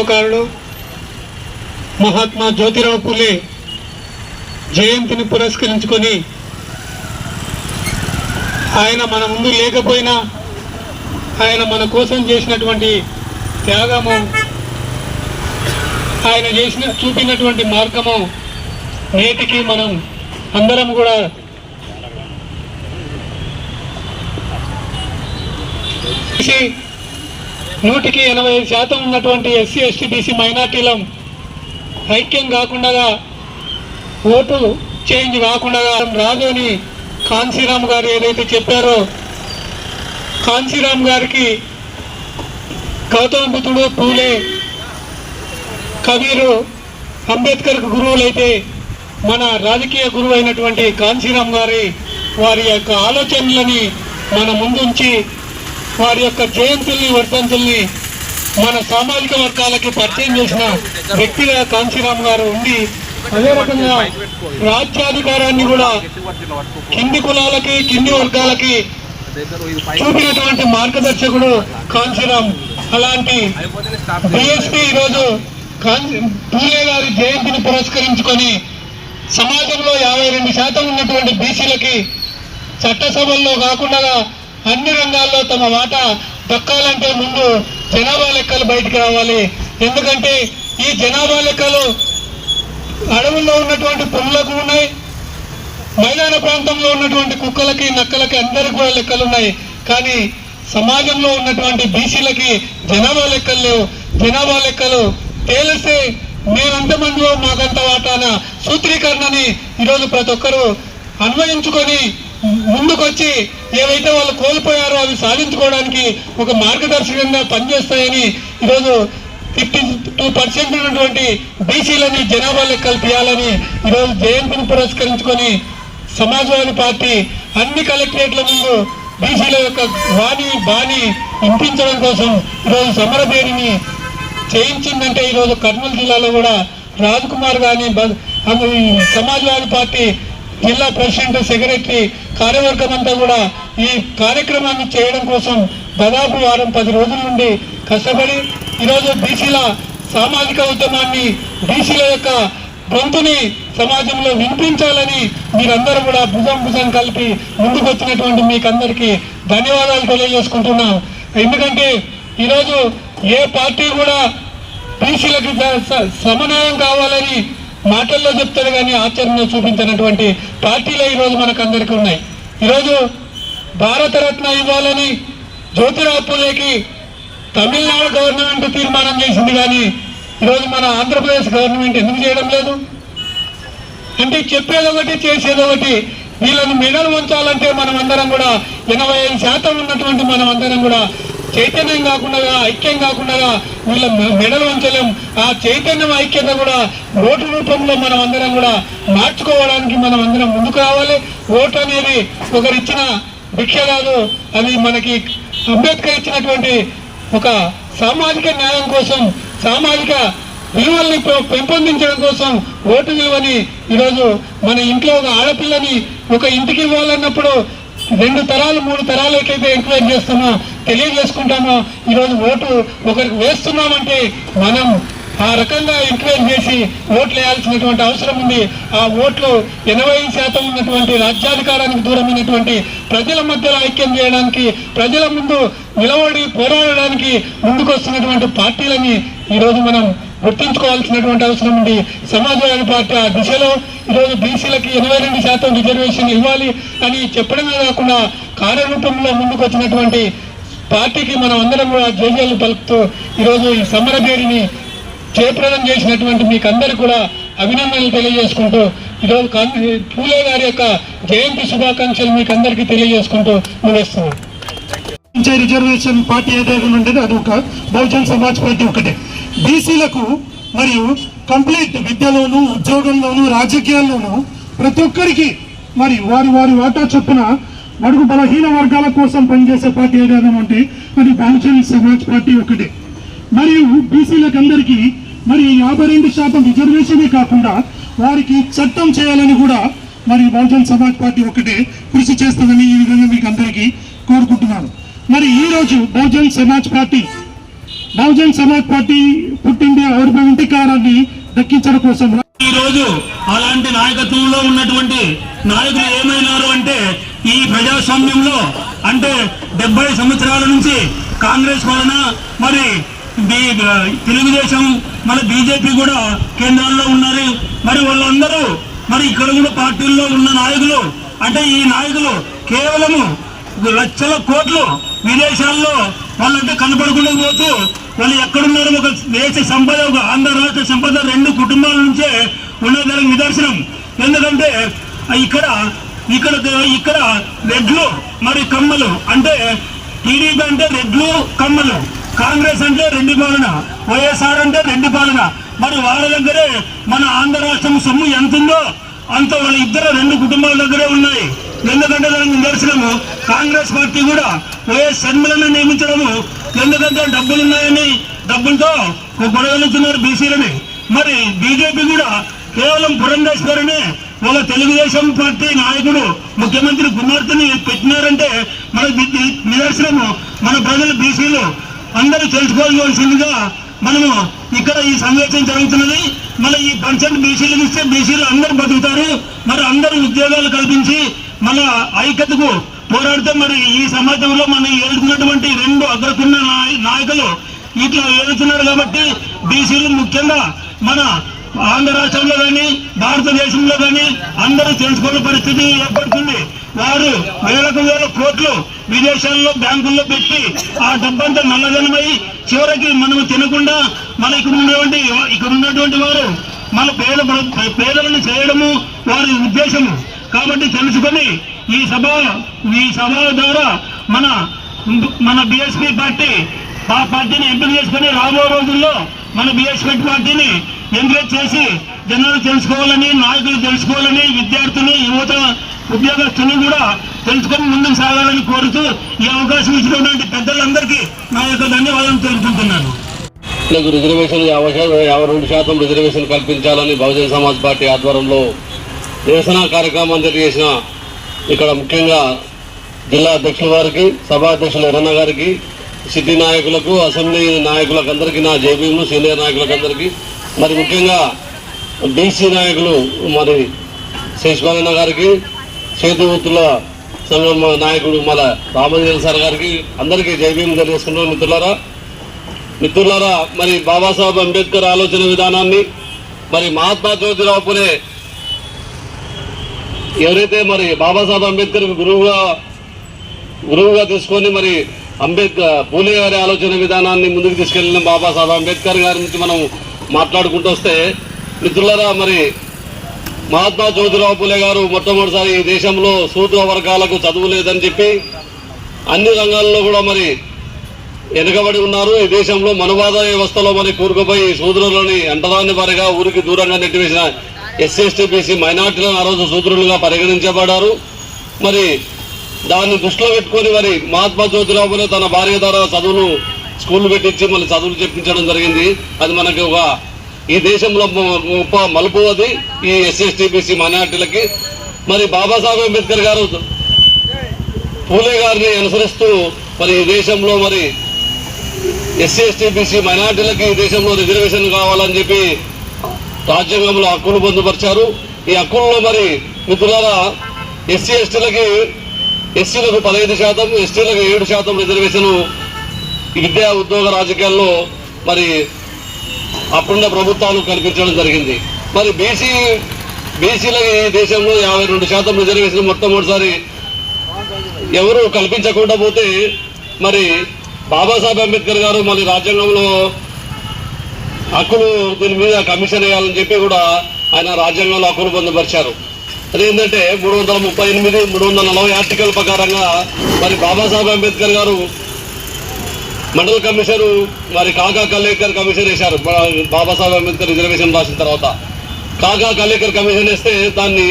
విప్లవకారుడు మహాత్మా జ్యోతిరావు పూలే జయంతిని పురస్కరించుకొని ఆయన మన ముందు లేకపోయినా ఆయన మన కోసం చేసినటువంటి త్యాగము ఆయన చేసిన చూపినటువంటి మార్గము నేటికి మనం అందరం కూడా చేసి నూటికి ఎనభై శాతం ఉన్నటువంటి ఎస్సీ ఎస్టీ బీసీ మైనార్టీలం ఐక్యం కాకుండా ఓటు చేంజ్ కాకుండా రాదు అని కాన్సీరామ్ గారు ఏదైతే చెప్పారో కాన్సీరామ్ గారికి గౌతమ బుద్ధుడు పూలే కబీరు అంబేద్కర్ గురువులైతే మన రాజకీయ గురువు అయినటువంటి కాన్సీరామ్ గారి వారి యొక్క ఆలోచనలని మన ముందుంచి వారి యొక్క జయంతుల్ని వర్ధంతుల్ని మన సామాజిక వర్గాలకి పరిచయం చేసిన వ్యక్తిగా కాంశీరామ్ గారు ఉండి అదే రకంగా రాజ్యాధికారాన్ని కూడా కింది కులాలకి కింది వర్గాలకి చూపినటువంటి మార్గదర్శకుడు కాంశీరామ్. అలాంటి బిఎస్పీ ఈరోజు పూలే గారి జయంతిని పురస్కరించుకొని సమాజంలో యాభై రెండు శాతం ఉన్నటువంటి బీసీలకి చట్టసభల్లో కాకుండా అన్ని రంగాల్లో తమ వాటా దక్కాలంటే ముందు జనాభా లెక్కలు బయటకు రావాలి. ఎందుకంటే ఈ జనాభా లెక్కలు అడవుల్లో ఉన్నటువంటి పురులకు ఉన్నాయి. మైదాన ప్రాంతంలో ఉన్నటువంటి కుక్కలకి నక్కలకి అందరికి కూడా లెక్కలు ఉన్నాయి. కానీ సమాజంలో ఉన్నటువంటి బీసీలకి జనాభా లెక్కలు లేవు. జనాభా లెక్కలు తేలిస్తే మేమెంతమందిలో మాకంత వాటాన సూత్రీకరణని ఈరోజు ప్రతి ఒక్కరూ అన్వయించుకొని ముందుకొచ్చి ఏవైతే వాళ్ళు కోల్పోయారో అవి సాధించుకోవడానికి ఒక మార్గదర్శకంగా పనిచేస్తాయని ఈరోజు ఫిఫ్టీ టూ పర్సెంట్ ఉన్నటువంటి బీసీలని జనాభా లెక్కలు తీయాలని ఈరోజు జయంతిని పురస్కరించుకొని సమాజ్వాదీ పార్టీ అన్ని కలెక్టరేట్ల ముందు బీసీల యొక్క వాణి బాణి ఇంపించడం కోసం ఈరోజు సమరభేరిని చేయించిందంటే ఈరోజు కర్నూలు జిల్లాలో కూడా రాజ్ కుమార్ కానీ సమాజ్వాదీ పార్టీ జిల్లా ప్రెసిడెంట్ సెక్రటరీ కార్యవర్గం అంతా కూడా ఈ కార్యక్రమాన్ని చేయడం కోసం దాదాపు వారం పది రోజుల నుండి కష్టపడి ఈరోజు బీసీల సామాజిక ఉద్యమాన్ని బీసీల యొక్క గొంతుని సమాజంలో వినిపించాలని మీరందరూ కూడా భుజం భుజం కలిపి ముందుకొచ్చినటువంటి మీకు మీకందరికీ ధన్యవాదాలు తెలియజేసుకుంటున్నాం. ఎందుకంటే ఈరోజు ఏ పార్టీ కూడా బీసీలకు స- సమన్వయం కావాలని మాటల్లో చెప్తారు కానీ ఆచరణలో చూపించినటువంటి పార్టీలు ఈరోజు మనకు అందరికీ ఉన్నాయి. ఈరోజు భారతరత్న ఇవ్వాలని జ్యోతిరావు పూలేకి తమిళనాడు గవర్నమెంట్ తీర్మానం చేసింది కానీ ఈరోజు మన ఆంధ్రప్రదేశ్ గవర్నమెంట్ ఎందుకు చేయడం లేదు? అంటే చెప్పేది ఒకటి చేసేది ఒకటి. వీళ్ళని మెడలు ఉంచాలంటే మనం అందరం కూడా ఎనభై ఐదు శాతం ఉన్నటువంటి మనం అందరం కూడా చైతన్యం కాకుండా ఐక్యం కాకుండా వీళ్ళ మె- మెడలు ఉంచలేం ఆ చైతన్యం ఐక్యత కూడా ఓటు రూపంలో మనం అందరం కూడా మార్చుకోవడానికి మనం అందరం ముందుకు రావాలి. ఓటు అనేది ఒకరిచ్చిన భిక్ష కాదు అది మనకి అంబేద్కర్ ఇచ్చినటువంటి ఒక సామాజిక న్యాయం కోసం సామాజిక విలువల్ని పెంపొందించడం కోసం ఓటు విలువని ఈరోజు మన ఇంట్లో ఒక ఆడపిల్లని ఒక ఇంటికి ఇవ్వాలన్నప్పుడు రెండు తరాలు మూడు తరాలకైతే ఎట్లయితే ఎంక్వైరీ తెలియజేసుకుంటామో ఈరోజు ఓటు ఒకరికి వేస్తున్నామంటే మనం ఆ రకంగా ఎంక్వైరీ చేసి ఓట్లు వేయాల్సినటువంటి అవసరం ఉంది. ఆ ఓట్లు ఎనభై శాతం ఉన్నటువంటి రాజ్యాధికారానికి దూరమైనటువంటి ప్రజల మధ్యలో ఐక్యం చేయడానికి ప్రజల ముందు నిలబడి పోరాడడానికి ముందుకు వస్తున్నటువంటి పార్టీలని ఈరోజు మనం గుర్తుంచుకోవాల్సినటువంటి అవసరం ఉంది. సమాజవాదీ పార్టీ ఆ దిశలో ఈరోజు బీసీలకి ఎనభై రెండు శాతం రిజర్వేషన్ ఇవ్వాలి అని చెప్పడమే కాకుండా కార్యరూపంలో ముందుకు వచ్చినటువంటి పార్టీకి మనం అందరం కూడా జేజేలు పలుకుతూ ఈరోజు ఈ సమరభేరిని జయప్రదం చేసినటువంటి మీకు అందరికీ కూడా అభినందనలు తెలియజేసుకుంటూ ఈరోజు పూలే గారి యొక్క జయంతి శుభాకాంక్షలు మీకు అందరికీ తెలియజేసుకుంటూ ముగిస్తున్నాను రిజర్వేషన్ పార్టీ ఏదైతే ఉండేది అది ఒక బహుజన్ సమాజ్ పార్టీ ఒకటే. బీసీలకు మరియు కంప్లీట్ విద్యలోను ఉద్యోగంలోను రాజకీయాల్లోనూ ప్రతి ఒక్కరికి మరి వారి వారి వాటా చొప్పున మడుగు బలహీన వర్గాల కోసం పనిచేసే పార్టీ ఏదైనా ఉంటే అది బహుజన్ సమాజ్ పార్టీ ఒకటే. మరియు బీసీలకందరికీ మరి యాభై రెండు శాతం రిజర్వేషనే కాకుండా వారికి చట్టం చేయాలని కూడా మరి బహుజన్ సమాజ్ పార్టీ ఒకటే కృషి చేస్తుందని ఈ విధంగా మీకు అందరికీ కోరుకుంటున్నాను. మరి ఈ రోజు బహుజన్ సమాజ్ పార్టీ బహుజన్ సమాజ్ పార్టీ పుట్టింది ఔర్భవంతికారాన్ని దక్కించడం కోసం? ఈ రోజు అలాంటి నాయకత్వంలో ఉన్నటువంటి నాయకులు ఏమైనారు అంటే ఈ ప్రజాస్వామ్యంలో అంటే డెబ్బై సంవత్సరాల నుంచి కాంగ్రెస్ వలన మరి తెలుగుదేశం మన బీజేపీ కూడా కేంద్రాల్లో ఉన్నారు. మరి వాళ్ళందరూ మరి ఇక్కడ కూడా పార్టీల్లో ఉన్న నాయకులు అంటే ఈ నాయకులు కేవలము లక్షల కోట్లు విదేశాల్లో వాళ్ళంటే కనపడకుండా పోతూ వాళ్ళు ఎక్కడున్నారు? ఒక దేశ సంపద ఒక ఆంధ్ర రాష్ట్ర సంపద రెండు కుటుంబాల నుంచే ఉన్నదానికి నిదర్శనం. ఎందుకంటే ఇక్కడ ఇక్కడ ఇక్కడ రెడ్లు మరి కమ్మలు. అంటే టీడీపీ అంటే రెడ్లు కమ్మలు. కాంగ్రెస్ అంటే రెండు పాలన. వైఎస్ఆర్ అంటే రెండు పాలన. మరి వాళ్ళ దగ్గరే మన ఆంధ్ర రాష్ట్రం సొమ్ము ఎంత ఉందో అంత వాళ్ళ ఇద్దరు రెండు కుటుంబాల దగ్గరే ఉన్నాయి. ఎందుకంటే దానికి నిదర్శనము కాంగ్రెస్ పార్టీ కూడా వైఎస్ షర్మిలను నియమించడము. ఎందుకంటే డబ్బులు ఉన్నాయని డబ్బులతో గొడవలుతున్నారు బీసీలని. మరి బీజేపీ కూడా కేవలం పురంధేశ్వరిని వాళ్ళ తెలుగుదేశం పార్టీ నాయకుడు ముఖ్యమంత్రి కుమార్తెని పెట్టినారంటే మన నిదర్శనము. మన ప్రజలు బీసీలు అందరూ తెలుసుకోవాల్సిందిగా మనము ఇక్కడ ఈ సమావేశం జరుగుతున్నది. మళ్ళీ ఈ పర్సెంట్ బీసీలు ఇస్తే బీసీలు అందరూ బతుకుతారు. మరి అందరూ ఉద్యోగాలు కల్పించి మన ఐక్యతకు పోరాడితే మరి ఈ సమాజంలో మనం ఏడుతున్నటువంటి రెండు అగ్రకున్న నాయ- నాయకులు ఇట్లా ఏడుతున్నారు కాబట్టి బీసీలు ముఖ్యంగా మన ఆంధ్ర రాష్ట్రంలో కానీ భారతదేశంలో కానీ అందరూ తెలుసుకునే పరిస్థితి ఏర్పడుతుంది. వారు వేలకు వేల కోట్లు విదేశాల్లో బ్యాంకుల్లో పెట్టి ఆ డబ్బంతా నల్లధనమై చివరికి మనం తినకుండా మన ఇక్కడ ఉన్నటువంటి ఇక్కడ ఉన్నటువంటి వారు మన పేద పేదలను చేయడము వారి ఉద్దేశము. కాబట్టి తెలుసుకొని ఈ సభ ఈ సభ ద్వారా మన మన బిఎస్పీ పార్టీ ఆ పార్టీని ఎంపిక చేసుకుని రాబో రోజుల్లో మన బిఎస్పీ పార్టీని ఎంకరేజ్ చేసి జనాలు తెలుసుకోవాలని నాయకులు తెలుసుకోవాలని విద్యార్థులు యువత ఉద్యోగస్తులు కూడా తెలుసుకొని ముందుకు సాగాలని కోరుతూ ఈ అవకాశం ఇచ్చినటువంటి పెద్దలందరికీ నా యొక్క ధన్యవాదాలు తెలుపుకుంటున్నాను. నాకు రిజర్వేషన్ యాభై శాతం యాభై రెండు శాతం రిజర్వేషన్ కల్పించాలని బహుజన సమాజ్ పార్టీ ఆధ్వర్యంలో నిరసన కార్యక్రమం తెలియజేసిన ఇక్కడ ముఖ్యంగా జిల్లా అధ్యక్షుల వారికి సభాధ్యక్షులు ఎర్రన్న గారికి సిటీ నాయకులకు అసెంబ్లీ నాయకులకు అందరికీ నా జేబీలు సీనియర్ నాయకులకు అందరికీ మరి ముఖ్యంగా బీసీ నాయకులు మరి శేషపాలన్న గారికి చేతివృత్తుల సంఘం నాయకుడు మన రామజీవన్ సార్ గారికి అందరికీ జైభీం తెలియజేసుకుంటున్నాం మిత్రులారా. మిత్రులారా మరి బాబాసాహెబ్ అంబేద్కర్ ఆలోచన విధానాన్ని మరి మహాత్మా జ్యోతిరావు పులే ఎవరైతే మరి బాబాసాహెబ్ అంబేద్కర్ గురువుగా గురువుగా తీసుకొని మరి అంబేద్కర్ పూలే గారి ఆలోచన విధానాన్ని ముందుకు తీసుకెళ్ళిన బాబాసాహెబ్ అంబేద్కర్ గారి నుంచి మనం మాట్లాడుకుంటూ వస్తే మిత్రులరా మరి మహాత్మా జ్యోతిరావు పూలే గారు మొట్టమొదటిసారి ఈ దేశంలో సూత్ర వర్గాలకు చదువు లేదని చెప్పి అన్ని రంగాల్లో కూడా మరి వెనుకబడి ఉన్నారు. ఈ దేశంలో మనువాద వ్యవస్థలో మరి కూరుకుపోయి సూత్రులని అంటరాని వారిగా ఊరికి దూరంగా నెట్టివేసిన ఎస్సీ ఎస్టీ బీసీ మైనార్టీలను ఆ రోజు సూత్రులుగా పరిగణించబడ్డారు. మరి దాన్ని దృష్టిలో పెట్టుకొని మరి మహాత్మా జ్యోతిరావు పూలే తన భార్య ద్వారా చదువును స్కూల్ పెట్టించి మళ్ళీ చదువులు చెప్పించడం జరిగింది. అది మనకి ఒక ఈ దేశంలో గొప్ప మలుపు అది ఈ ఎస్సీఎస్టీ బీసీ మైనార్టీలకి. మరి బాబాసాహెబ్ అంబేద్కర్ గారు పూలే గారిని అనుసరిస్తూ మరి ఈ దేశంలో మరి ఎస్సీ ఎస్టీ బీసీ మైనార్టీలకి ఈ దేశంలో రిజర్వేషన్ కావాలని చెప్పి రాజ్యాంగంలో హక్కులు పొందుపరిచారు. ఈ హక్కుల్లో మరి మిత్రులారా ఎస్సీ ఎస్టీలకి ఎస్సీలకు పదహైదు శాతం ఎస్టీలకు ఏడు శాతం రిజర్వేషన్ విద్యా ఉద్యోగ రాజకీయాల్లో మరి అప్పుడున్న ప్రభుత్వాలు కల్పించడం జరిగింది. మరి బీసీ బీసీలకి ఈ దేశంలో యాభై రెండు శాతం రిజర్వేషన్ మొట్టమొదటిసారి ఎవరు కల్పించకుండా పోతే మరి బాబాసాహెబ్ అంబేద్కర్ గారు మళ్ళీ రాజ్యాంగంలో హక్కులు దీని మీద కమిషన్ వేయాలని చెప్పి కూడా ఆయన రాజ్యాంగంలో హక్కులు పొందుపరిచారు. అదేంటంటే మూడు వందల ముప్పై ఎనిమిది మూడు వందల నలభై ఆర్టికల్ ప్రకారంగా మరి బాబాసాహెబ్ అంబేద్కర్ గారు మండల కమిషన్ మరి కాకా కలేకర్ కమిషన్ వేశారు. బాబాసాహెబ్ అంబేద్కర్ రిజర్వేషన్ రాసిన తర్వాత. కాకా కలేకర్ కమిషన్ వేస్తే దాన్ని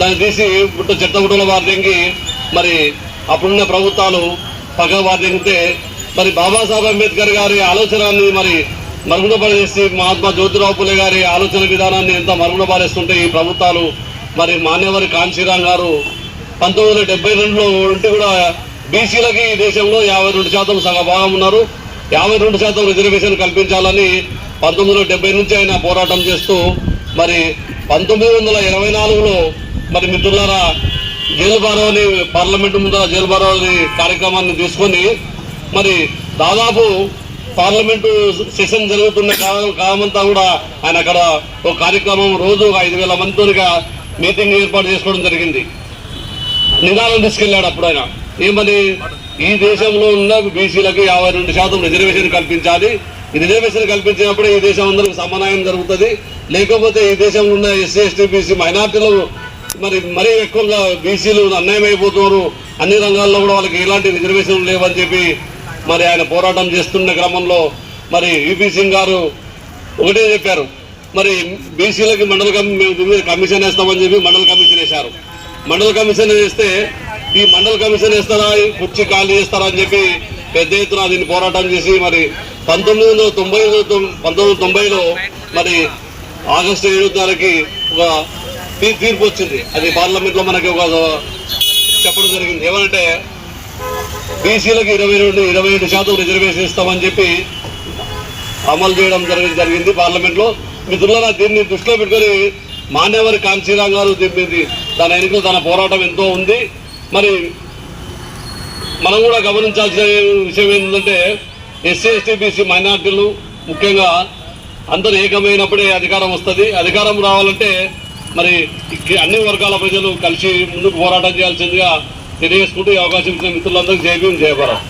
దాన్ని తీసి బుట్ట చెత్తబుట్టల వార్యంకి మరి అప్పుడున్న ప్రభుత్వాలు పగ వార్యంగితే మరి బాబాసాహెబ్ అంబేద్కర్ గారి ఆలోచనని మరి మరుగున పడేసి మహాత్మా జ్యోతిరావు పులే గారి ఆలోచన విధానాన్ని ఎంత మరుగున పారేస్తుంటే ఈ ప్రభుత్వాలు మరి మాన్యవరి కాంచీరామ్ గారు పంతొమ్మిది వందల డెబ్బై రెండులో ఉంటే కూడా బీసీలకి ఈ దేశంలో యాభై రెండు శాతం సగ భాగం ఉన్నారు. యాభై రెండు శాతం రిజర్వేషన్ కల్పించాలని పంతొమ్మిది వందల డెబ్బై నుంచి ఆయన పోరాటం చేస్తూ మరి పంతొమ్మిది వందల ఇరవై నాలుగులో మరి మిత్రులారా జైలు బారవని పార్లమెంటు ముందర జైలు బారవని కార్యక్రమాన్ని తీసుకొని మరి దాదాపు పార్లమెంటు సెషన్ జరుగుతున్న కాలం కాలమంతా కూడా ఆయన అక్కడ ఒక కార్యక్రమం రోజు ఒక ఐదు వేల మందితోనిగా మీటింగ్ ఏర్పాటు చేసుకోవడం జరిగింది. నినాదం తీసుకెళ్ళాడు అప్పుడు ఆయన. ఏమని ఈ దేశంలో ఉన్న బీసీలకు యాభై రెండు శాతం రిజర్వేషన్ కల్పించాలి. ఈ రిజర్వేషన్ కల్పించినప్పుడే ఈ దేశం అందరికి సమానాయం జరుగుతుంది. లేకపోతే ఈ దేశంలో ఉన్న ఎస్సీ ఎస్టీ బీసీ మైనార్టీలు మరి మరీ ఎక్కువగా బీసీలు అన్యాయం అయిపోతున్నారు అన్ని రంగాల్లో కూడా వాళ్ళకి ఎలాంటి రిజర్వేషన్లు లేవని చెప్పి మరి ఆయన పోరాటం చేస్తున్న క్రమంలో మరి యూపీ సింగ్ గారు ఒకటే చెప్పారు. మరి బీసీలకి మండల మేము కమిషన్ వేస్తామని చెప్పి మండల కమిషన్ వేశారు. మండల కమిషన్ వేస్తే ఈ మండల కమిషన్ వేస్తారా? ఈ కుర్చీ ఖాళీ చేస్తారా అని చెప్పి పెద్ద ఎత్తున దీన్ని పోరాటం చేసి మరి పంతొమ్మిది వందల తొంభై పంతొమ్మిది తొంభైలో మరి ఆగస్టు ఏడు తారీఖు ఒక తీ- తీర్పు వచ్చింది. అది పార్లమెంట్లో మనకి ఒక చెప్పడం జరిగింది. ఏమంటే బీసీలకు ఇరవై రెండు ఇరవై ఏడు శాతం రిజర్వేషన్ ఇస్తామని చెప్పి అమలు చేయడం జరిగి జరిగింది పార్లమెంట్లో మిత్రులారా దీన్ని దృష్టిలో పెట్టుకొని మాన్యవరి కాంచీరామ్ గారు చెప్పింది తన ఎన్నికలు తన పోరాటం ఎంతో ఉంది. మరి మనం కూడా గమనించాల్సిన విషయం ఏంటంటే ఎస్సీ ఎస్టీ బీసీ మైనార్టీలు ముఖ్యంగా అందరూ ఏకమైనప్పుడే అధికారం వస్తుంది. అధికారం రావాలంటే మరి అన్ని వర్గాల ప్రజలు కలిసి ముందుకు పోరాటం చేయాల్సిందిగా తెలియజేసుకుంటూ ఈ అవకాశం ఇచ్చిన మిత్రులందరికీ జయభీం జయపరం